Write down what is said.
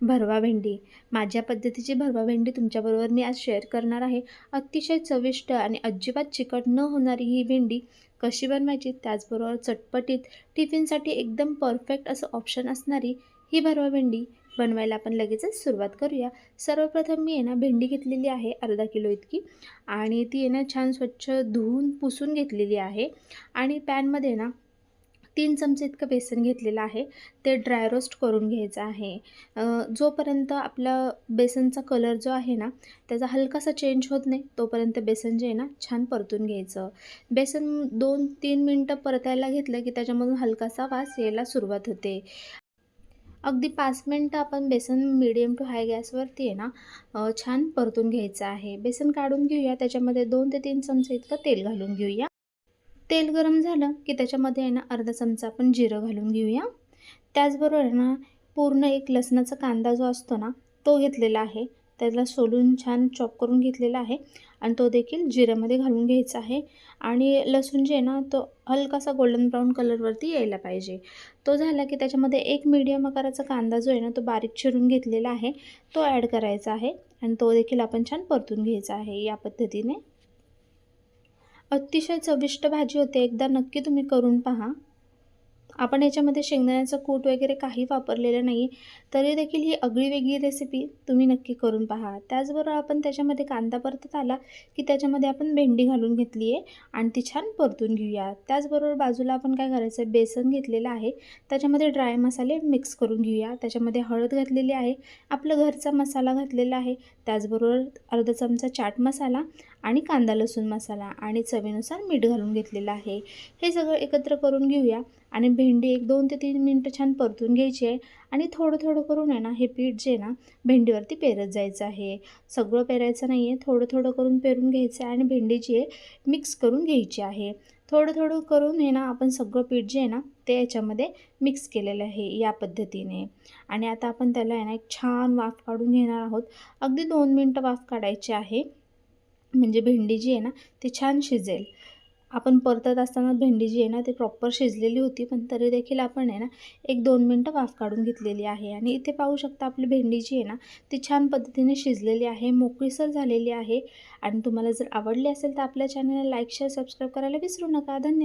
भरवा भेंडी. माझ्या पद्धतीची भरवा भेंडी तुमच्याबरोबर मी आज शेअर करणार आहे. अतिशय चविष्ट आणि अजिबात चिकट न होणारी ही भेंडी कशी बनवायची त्याचबरोबर चटपटीत टिफिनसाठी एकदम परफेक्ट असं ऑप्शन असणारी ही भरवा भेंडी बनवायला आपण लगेचच सुरुवात करूया. सर्वप्रथम मी आहे ना भेंडी घेतलेली आहे अर्धा किलो इतकी. आणि ती आहे ना छान स्वच्छ धुवून पुसून घेतलेली आहे. आणि पॅनमध्ये ना तीन चमचे इतकं बेसन घेतलेलं आहे. ते ड्राय रोस्ट करून घ्यायचं आहे. जोपर्यंत आपला बेसनचा कलर जो आहे ना त्याचा हलकासा चेंज होत नाही तोपर्यंत बेसन जे आहे ना छान परतून घ्यायचं. बेसन दोन तीन मिनटं परतायला घेतलं की त्याच्यामधून हलकासा वास यायला सुरुवात होते. अगदी पाच मिनटं आपण बेसन मिडियम टू हाय गॅसवरती आहे ना छान परतून घ्यायचं आहे. बेसन काढून घेऊया त्याच्यामध्ये दोन ते तीन चमचे इतकं तेल घालून घेऊया. तेल गरम झालं की त्याच्यामध्ये आहे ना अर्धा चमचा आपण जिरं घालून घेऊया. त्याचबरोबर आहे ना पूर्ण एक लसणाचा कांदा जो असतो ना तो घेतलेला आहे. त्याला सोलून छान चॉप करून घेतलेला आहे आणि तो देखील जिऱ्यामध्ये घालून घ्यायचा आहे. आणि लसूण जे आहे ना तो हलकासा गोल्डन ब्राऊन कलरवरती यायला पाहिजे. तो झाला की त्याच्यामध्ये एक मीडियम आकाराचा कांदा जो आहे ना तो बारीक चिरून घेतलेला आहे. तो ॲड करायचा आहे आणि तो देखील आपण छान परतून घ्यायचा आहे या पद्धतीने. अतिशय चविष्ट भाजी होते. एकदा नक्की तुम्ही करून पहा. आपण याच्यामध्ये शेंगदाण्याचं कूट वगैरे काही वापरलेलं नाही तरी देखील ही अगळी वेगळी रेसिपी तुम्ही नक्की करून पहा. त्याचबरोबर आपण त्याच्यामध्ये कांदा परतत आला की त्याच्यामध्ये आपण भेंडी घालून घेतली आहे आणि ती छान परतून घेऊया. त्याचबरोबर बाजूला आपण काय करायचं आहे? बेसन घेतलेलं आहे. त्याच्यामध्ये ड्राय मसाले मिक्स करून घेऊया. त्याच्यामध्ये हळद घातलेली आहे. आपलं घरचा मसाला घातलेला आहे. त्याचबरोबर अर्धा चमचा चाट मसाला आणि कांदा लसूण मसाला आणि चवीनुसार मीठ घालून घेतलेलं आहे. हे सगळं एकत्र करून घेऊया. आणि भेंडी एक दोन ते तीन मिनटं छान परतून घ्यायची आहे. आणि थोडं थोडं करून आहे ना हे पीठ जे आहे ना भेंडीवरती पेरत जायचं आहे. सगळं पेरायचं नाही आहे थोडं थोडं करून पेरून घ्यायचं आहे आणि भेंडी जी आहे मिक्स करून घ्यायची आहे. थोडं थोडं करून हे ना आपण सगळं पीठ जे आहे ना ते याच्यामध्ये मिक्स केलेलं आहे या पद्धतीने. आणि आता आपण त्याला आहे ना एक छान वाफ काढून घेणार आहोत. अगदी दोन मिनटं वाफ काढायची आहे. म्हणजे भेंडी जी आहे ना ती छान शिजेल. आपण परतत असताना भेंडी जी आहे ना ती प्रॉपर शिजलेली होती पण तरी देखील आपण आहे ना एक दोन मिनटं वाफ काढून घेतलेली आहे. आणि इथे पाहू शकता आपली भेंडी जी आहे ना ती छान पद्धतीने शिजलेली आहे मोकळीसर झालेली आहे. आणि तुम्हाला जर आवडली असेल तर आपल्या चॅनलला लाईक शेअर सबस्क्राईब करायला विसरू नका. धन्यवाद.